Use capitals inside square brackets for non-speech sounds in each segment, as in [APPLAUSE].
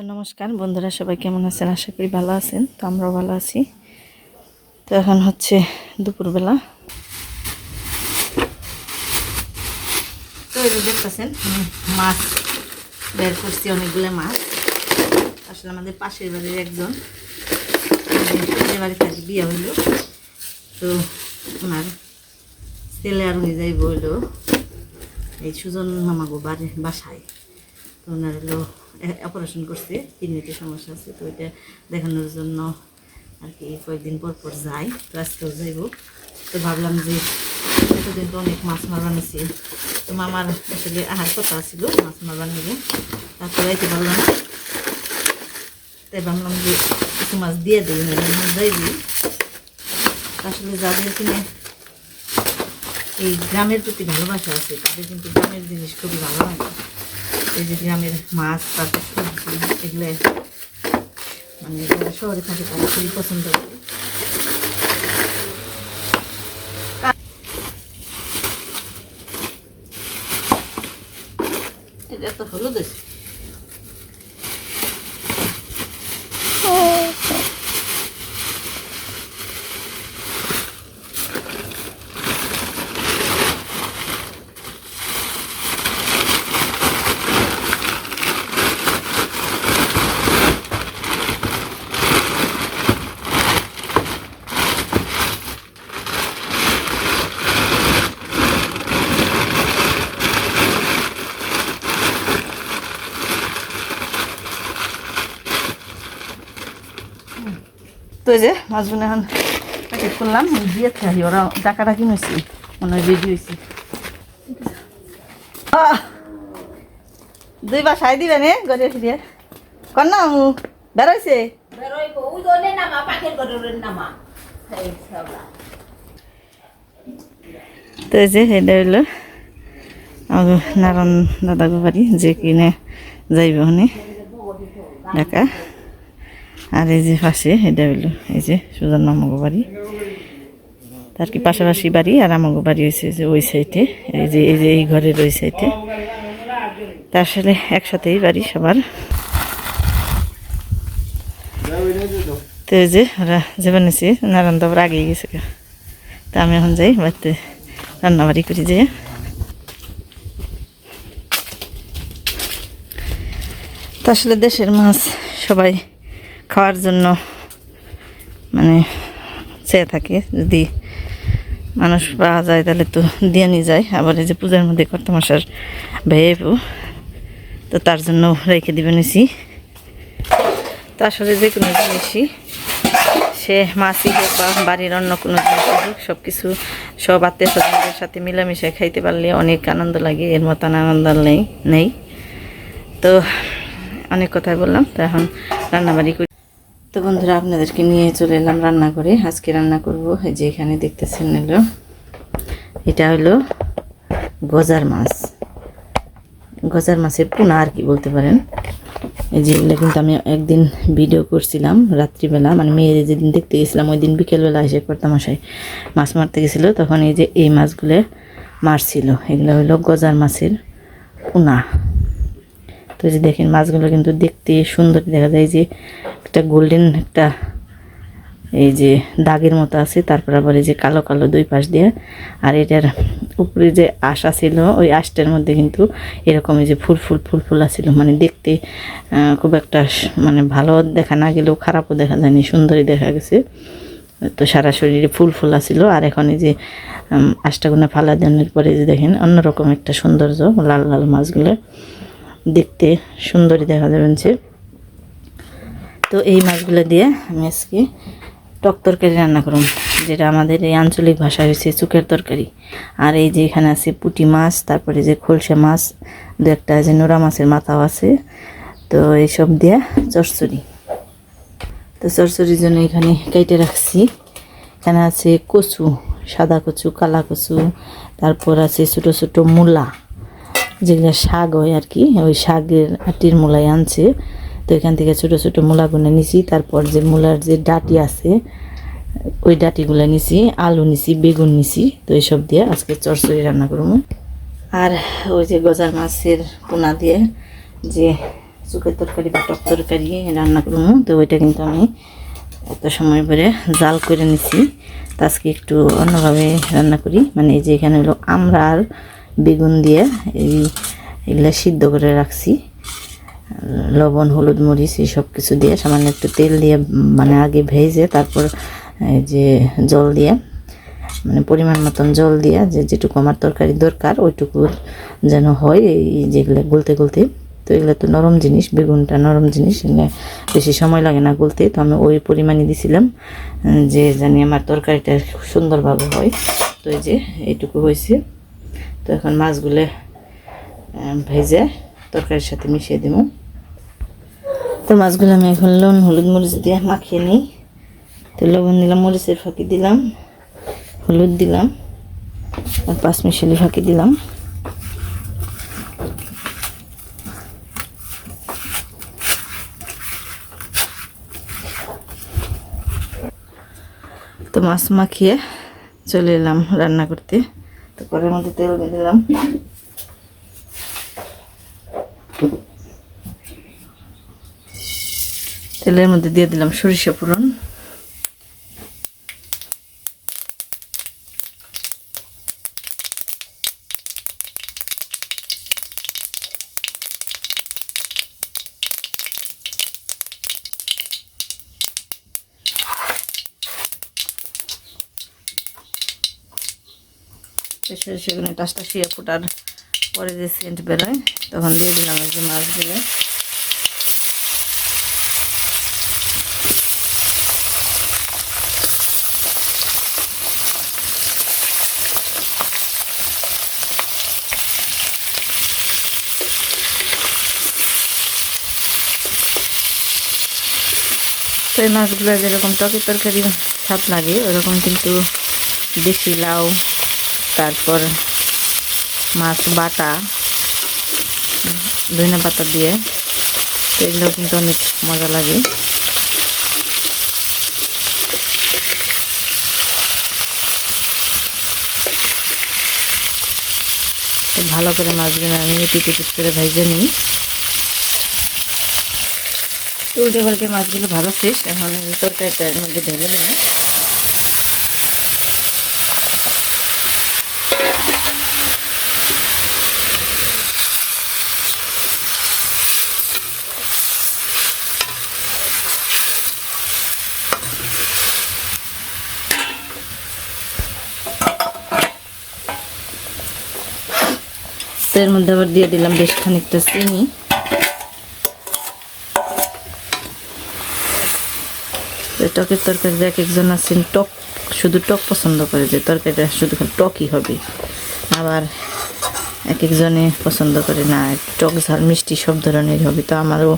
তো নমস্কার। বন্ধুরা, সবাই কেমন আছেন? আশা করি ভালো আছেন। তো আমরাও ভালো আছি। তো এখন হচ্ছে দুপুরবেলা। তো এই দেখতেছেন মাছ বের করছি, অনেকগুলো মাছ। আসলে আমাদের পাশের বাড়ির একজন। বাড়িতে আজ বিয়ে হইল। তো ওনার ছেলে আর উনি যাই বলল এই সুজন মামাগো বাড়ি বাসায়। তো ওনার হলো অপারেশন করছে, কিডনিতে সমস্যা আছে, তো ওইটা দেখানোর জন্য আর কি কয়েকদিন পর পর যাই, তো আজকেও যাইব। তো ভাবলাম যে এতদিন তো অনেক মাছ মারবার নিছি, তো মামার আসলে আহার কথা ছিল, মাছ মারবার নিবে তারপরে যাইতে পারলাম না। তাই ভাবলাম যে কিছু মাছ দিয়ে দিই এখন যাইবি আসলে যাদের কিনে এই গ্রামের প্রতি ভালোবাসা আছে, তাদের কিন্তু গ্রামের জিনিস খুবই ভালো লাগে। এই যে গ্রামের মাছ, তারপর সবজি, এগুলো মানে যারা শহরে থাকে, তারা খুবই পছন্দ করে। এটা তো হলুদ আছে। তো যে মাছগুলো এখন প্যাকেট করলাম দিয়ে থাকি ওরা টাকাটা কিনেছি মনে হয় রেডি হয়েছে আহ! দুই বা সাই দিবে নে গড়ে ফিরে কর না বেরোইছে তো যে এটা হইল। নারায়ণ দাদা বাড়ি যে কিনে যাইব ঢাকা। আর এই যে পাশে, এটা হইল এই যে সুজন মামাগো বাড়ি। তার কি পাশাপাশি বাড়ি, আর আমাগো বাড়ি হয়েছে যে ওই সাইডে, এই যে এই যে এই ঘরের ওই সাইডে। তা আসলে একসাথেই বাড়ি সবার। তো এই যে ওরা যে বানিয়েছে নারায়ণ দাবার আগেই গেছে। তা আমি এখন যাই, বাড়িতে রান্নাবাড়ি করি যে। তো আসলে দেশের মাছ সবাই খাওয়ার জন্য মানে চেয়ে থাকে। যদি মানুষ পাওয়া যায় তাহলে তো দিয়ে নিয়ে যায়। আবার এই যে পূজার মধ্যে কত মাসার ভেয়েবো তো তার জন্য রেখে দিবে নিছি তো আসলে যে কোনো জিনিসই সে মাছই হোক বা বাড়ির অন্য কোনো জিনিস হোক সব কিছু সব আত্মীয় স্বজনদের সাথে মিলেমিশে খাইতে পারলে অনেক আনন্দ লাগে, এর মতন আনন্দ নেই নেই। তো অনেক কথাই বললাম, তো এখন রান্নাবাড়ি করি। তো বন্ধুরা, আপনাদেরকে নিয়ে চলে এলাম রান্না করে। আজকে রান্না করব এই যে এখানে দেখতেছেন এলো। এটা হলো গজার মাছ। গজার মাছের পোনা আর কি বলতে পারেন। এই যে এগুলো কিন্তু আমি একদিন ভিডিও করছিলাম রাত্রিবেলা। মানে মেয়ের যেদিন দেখতে গেছিলাম, ওই দিন বিকেলবেলা এসে করতাম মাছ মারতে গেছিল। তখন এই যে এই মাছগুলো মারছিল। এগুলো হলো গজার মাছের পোনা। তো যে দেখেন, মাছগুলো কিন্তু দেখতে সুন্দর দেখা যায়। যে একটা গোল্ডেন একটা এই যে দাগের মতো আছে, তারপর আবার এই যে কালো কালো দুই পাশ দিয়ে। আর এটার উপরে যে আশা ছিল ওই আশটার মধ্যে কিন্তু এরকম এই যে ফুল ফুল ফুল ফুল আছিল। মানে দেখতে খুব একটা মানে ভালো দেখা না গেলেও খারাপও দেখা যায়নি, সুন্দরই দেখা গেছে। তো সারা শরীরে ফুল ফুল আছিল। আর এখন এই যে আষ্টাগুনা ফালা দেওয়ার পরে যে দেখেন, অন্যরকম একটা সৌন্দর্য, লাল লাল মাছগুলো। দেখতে সুন্দরই দেখা যাবেন তো এই মাছগুলো দিয়ে আমি আজকে টক তরকারি রান্না করুন যেটা আমাদের এই আঞ্চলিক ভাষা হয়েছে চুকের তরকারি। আর এই যে এখানে আছে পুঁটি মাছ, তারপরে যে খোলসা মাছ, দু একটা যে নোরা মাছের মাথাও আছে, তো এইসব দিয়ে চরচড়ি। তো চরচড়ির জন্য এখানে কেটে রাখছি। এখানে আছে কচু, সাদা কচু, কালা কচু, তারপর আছে ছোটো ছোটো মূলা। যেগুলো শাক হয় আর কি, ওই শাকের আটির মূলাই আনছে। তো এখান থেকে ছোটো ছোটো মূলাগুলো নিছি। তারপর যে মূলার যে ডাটি আছে, ওই ডাটিগুলো নিছি, আলু নিছি, বেগুন নিছি। তো এইসব দিয়ে আজকে চরচড়ি রান্না করব। আর ওই যে গজার মাছের পোনা দিয়ে যে শুকের তরকারি বা টক তরকারি রান্না করব। তো ওইটা কিন্তু আমি এত সময় পরে জাল করে নিছি। তো আজকে একটু অন্যভাবে রান্না করি। মানে এই যে এখানে হলো আমরা আর বেগুন দিয়ে এই, এগুলা সিদ্ধ করে রাখছি। লবণ, হলুদ, মরিচ সব কিছু দিয়ে সামান্য একটু তেল দিয়ে মানে আগে ভেজে তারপর, এই যে জল দিয়ে মানে পরিমাণ মতন জল দিয়ে যে যেটুকু আমার তরকারি দরকার ওইটুকু যেন হয়, এই যেগুলো গলতে গলতে। তো এগুলো তো নরম জিনিস, বেগুনটা নরম জিনিস বেশি সময় লাগে না গলতে। তো আমি ওই পরিমাণে দিছিলাম, যে জানি আমার তরকারিটা সুন্দরভাবে হয়। তো এই যে এইটুকু হয়েছে। তো এখন মাছগুলো ভেজে তরকারির সাথে মিশিয়ে দেবো। তো মাছগুলো আমি এখন লবণ, হলুদ মরিচ দিয়ে মাখিয়ে নিই। তো লবণ দিলাম, মরিচের ফাঁকি দিলাম, হলুদ দিলাম, আর পাঁচ মিশালি ফাঁকি দিলাম। তো মাছ মাখিয়ে চলে এলাম রান্না করতে। তো কড়াইয়ের মধ্যে তেল দিয়ে দিলাম। তেলের মধ্যে দিয়ে দিলাম সরিষা ফোড়ন। সরিষাগুলো টাসটা শুয়ে ফোটার পরে যে সেন্ট বেরোয়, তখন দিয়ে দিলাম এই যে মাছগুলো এই মাছগুলো যেরকম টকের তরকারি স্বাদ লাগে, ওরকম কিন্তু দেশি লাউ, তারপর মাছ বাটা, ধনে পাতা দিয়ে, এগুলো কিন্তু অনেক মজা লাগে। ভালো করে মাছগুলো আমি এপিট এপিট করে ভেজে নিই। উল্টে পাল্টে মাছগুলো ভালো শেষ এখন তরকারিটার মধ্যে ঢেলে নেব। এর মধ্যে আবার দিয়ে দিলাম বেশ খানিকটা চিনি। টকের তরকারি এক একজন আছেন, টক শুধু টক পছন্দ করে যে তরকারিটা শুধু টকই হবে। আবার এক একজনে পছন্দ করে না, টক ঝাল মিষ্টি সব ধরনের হবে। তো আমারও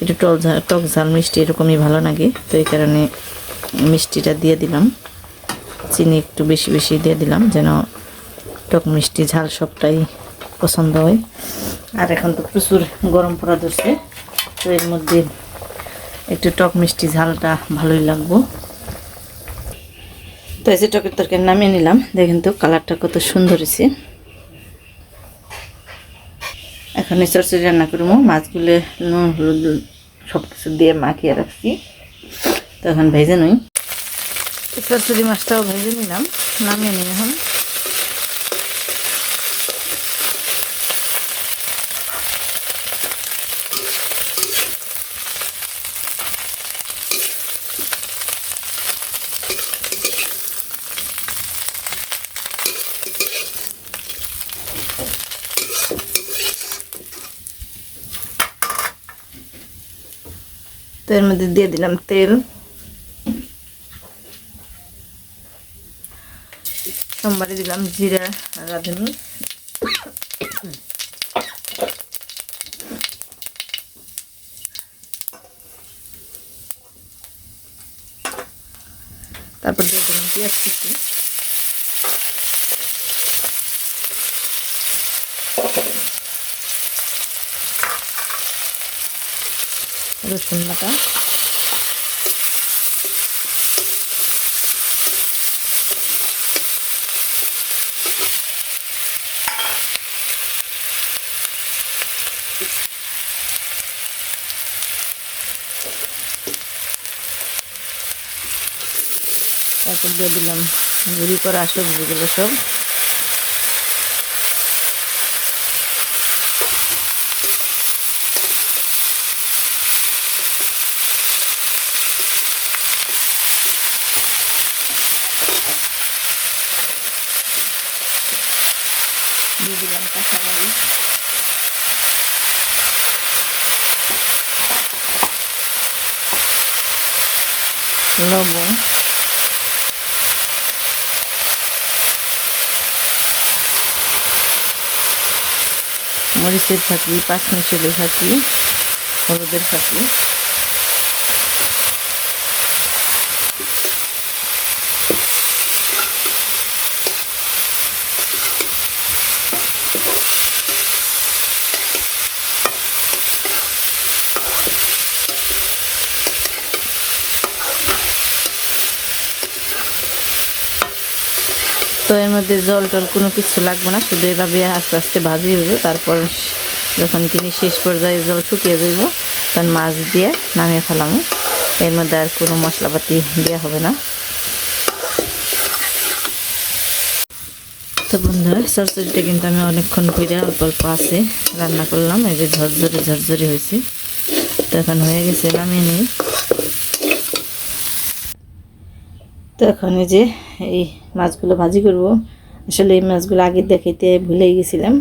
একটু টক ঝাল টক ঝাল মিষ্টি এরকমই ভালো লাগে। তো এই কারণে মিষ্টিটা দিয়ে দিলাম। চিনি একটু বেশি বেশি দিয়ে দিলাম যেন টক মিষ্টি ঝাল সবটাই পছন্দ হয়। আর এখন তো প্রচুর গরম পড়া ধরছে। তো এর মধ্যে একটু টক মিষ্টি ঝালটা ভালোই লাগবো। তো যে টকের তরকারি নামিয়ে নিলাম, দেখেন তো কালারটা কত সুন্দর হয়েছে। এখন এই রান্না করব, মাছগুলো নুন, হলুদ সব কিছু দিয়ে মাখিয়ে রাখছি। তো এখন ভেজে নই। চরচড়ি মাছটাও ভেজে নিলাম, নামিয়ে নিই এখন। তো এর মধ্যে দিয়ে দিলাম তেল সোমবারে দিলাম জিরা রাঁধুনি তারপর দিয়ে দিলাম পেঁয়াজ কুচি রসুন বাটা তারপর দিয়ে দিলাম। গুঁড়ি করা সবজিগুলো সব। মরিচের ফাঁকি পাঁচমিশের ফাঁকি হলুদের ফাঁকি তো এর মধ্যে জল টল কোনো কিছু লাগবে না, শুধু এভাবে আস্তে আস্তে ভাজি হইব, তারপর যখন তিনি শেষ পর্যায়ে জল শুকিয়ে যাইব, তখন মাছ দিয়ে নামিয়ে ফেলাম। এর মধ্যে আর কোনো মশলাপাতি দেওয়া হবে না। তো বন্ধুরা সরসরিটা কিন্তু আমি অনেকক্ষণ ঘুরে অল্প অল্প আছে, রান্না করলাম, এই যে ঝরঝরে ঝরঝরে হয়েছে। তো এখন হয়ে গেছে, নামিয়ে নিই। তো এখন এই যে এই মাছগুলো ভাজি করব। আসলে এই মাছগুলো আগে দেখাইতে ভুলে গেছিলাম।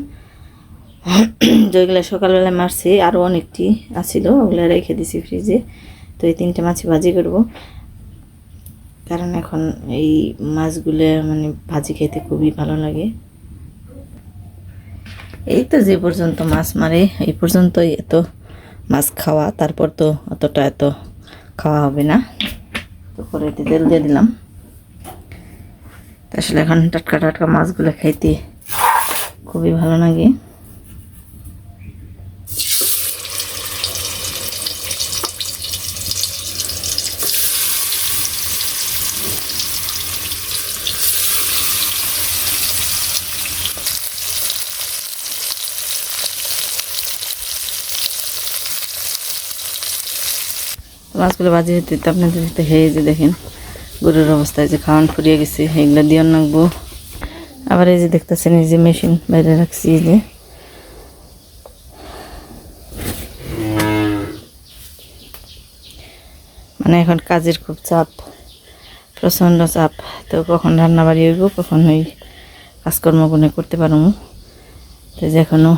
[CLEARS THROAT] যেগুলো সকালবেলা মারছি আরও অনেকটি আছিল, ওগুলো রেখে দিছি ফ্রিজে। তো এই তিনটে মাছ ভাজি করব। কারণ এখন এই মাছগুলো মানে ভাজি খেতে খুবই ভালো লাগে। এই তো যে পর্যন্ত মাছ মারে, এই পর্যন্তই এত মাছ খাওয়া, তারপর তো অতটা এত খাওয়া হবে না। তো কড়াইতে তেল দিয়ে দিলাম। আসলে এখন টাটকা টাটকা মাছগুলো খাইতে খুবই ভালো লাগে। মাছগুলো বাজি হতে তো আপনাদের সাথে হয়ে যে দেখেন। গরুর অবস্থায় যে খাওয়ান ফুরিয়ে গেছে, এগুলো দিয়ে নাকবো। আবার এই যে দেখতেছেন, এই যে মেশিন বাইরে রাখছি, এই যে। মানে এখন কাজের খুব চাপ, প্রচণ্ড চাপ। তো কখন রান্না বাড়ি হইব, কখন ওই কাজকর্ম কাজকর্মগুলো করতে পারব। তো যে এখনও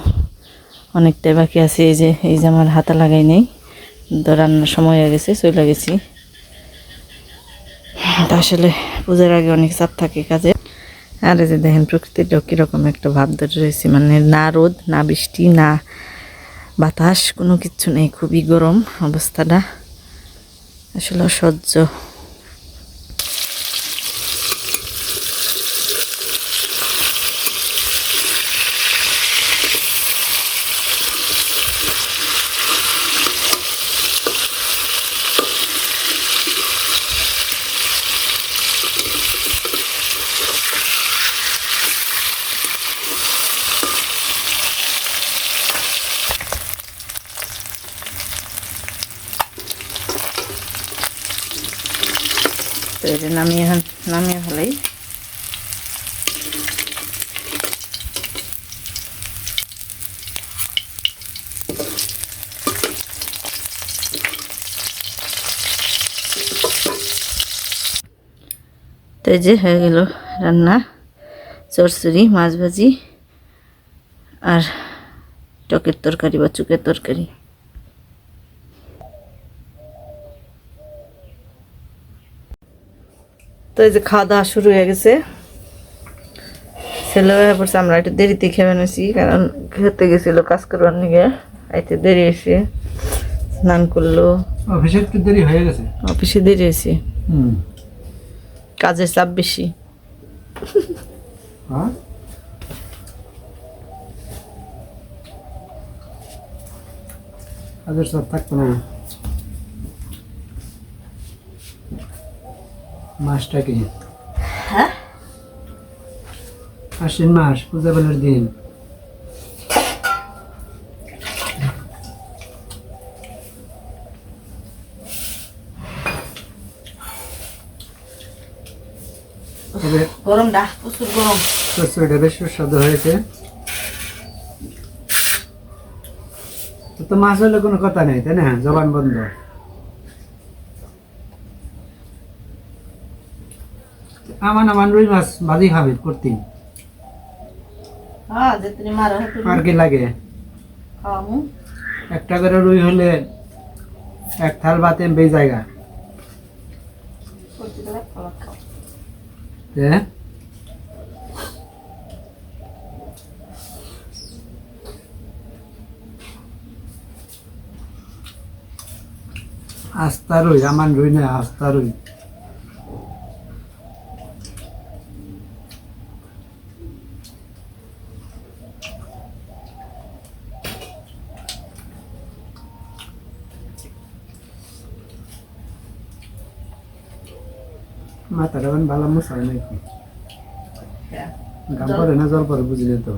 অনেকটাই বাকি আছে, এই যে এই যে আমার হাতা লাগাই নেই। তো রান্নার সময় হয়ে গেছে, চলে গেছি। আসলে পূজার আগে অনেক চাপ থাকে কাজে। আর এই যে দেখেন প্রকৃতিটা কীরকম একটা ভাব ধরে রয়েছে। মানে না রোদ, না বৃষ্টি, না বাতাস, কোনো কিছু নেই। খুবই গরম অবস্থাটা। আসলে অসহ্য। তো যে নামিয়ে নামিয়ে ফেলাই তো যে হয়ে গেল রান্না, চরচুরি, মাছ ভাজি আর টকের তরকারি বা চুকের তরকারি। তো এই যে খাওয়া দাওয়া শুরু হয়ে গেছে। ছেলে হয়ে পড়ছে আমরা একটু দেরিতে খেয়ে নিয়েছি কারণ খেতে গেছিল কাজ করবার নিয়ে আইতে দেরি এসে স্নান করল। অফিসে একটু দেরি হয়ে গেছে? অফিসে দেরি হুম। কাজের চাপ বেশি। হ্যাঁ? কাজের সব থাকতো না। মাসটা কি হ্যাঁ? আশ্বিন মাস পূজা বেলার দিন। তবে গরম ডা প্রচুর গরম। চচ্চড়িটা বেশ সুস্বাদু হয়েছে। তো তো মাছ হলে কোনো কথা নেই তাই না? জবান বন্ধ। আমান আমান রুই মাছ ভাজি খাবি করতি আর কি লাগে। একটা করে রুই হলে এক থাল ভাতে বে জায়গা। হ্যাঁ আস্তা রুই আমার রুই না আস্তা রুই। মাথাটা মানে ভালো মশাই নাকি গাম পরে না জল পরে বুঝলি তো।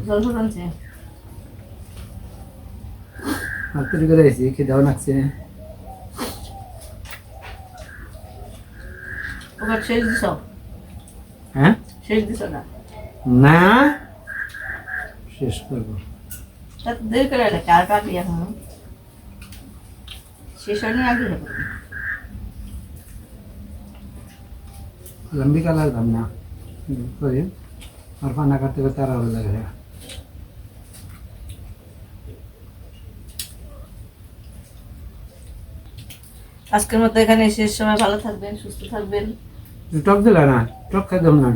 আর তৈরি করে আইসি খেদাও লাগছে। ওখানে শেষ দিছ? হ্যাঁ? শেষ দিছ না? না। শেষ করব। দেরি করে কার কাটি শেষ হয়নি আগে হবে লম্বি কালার দাম না করে আর करते কাটতে করতে আর लग লাগে আজকের মতো এখানে শেষ সময়। ভালো থাকবেন সুস্থ থাকবেন। টক দিলা না টক খাই দাম না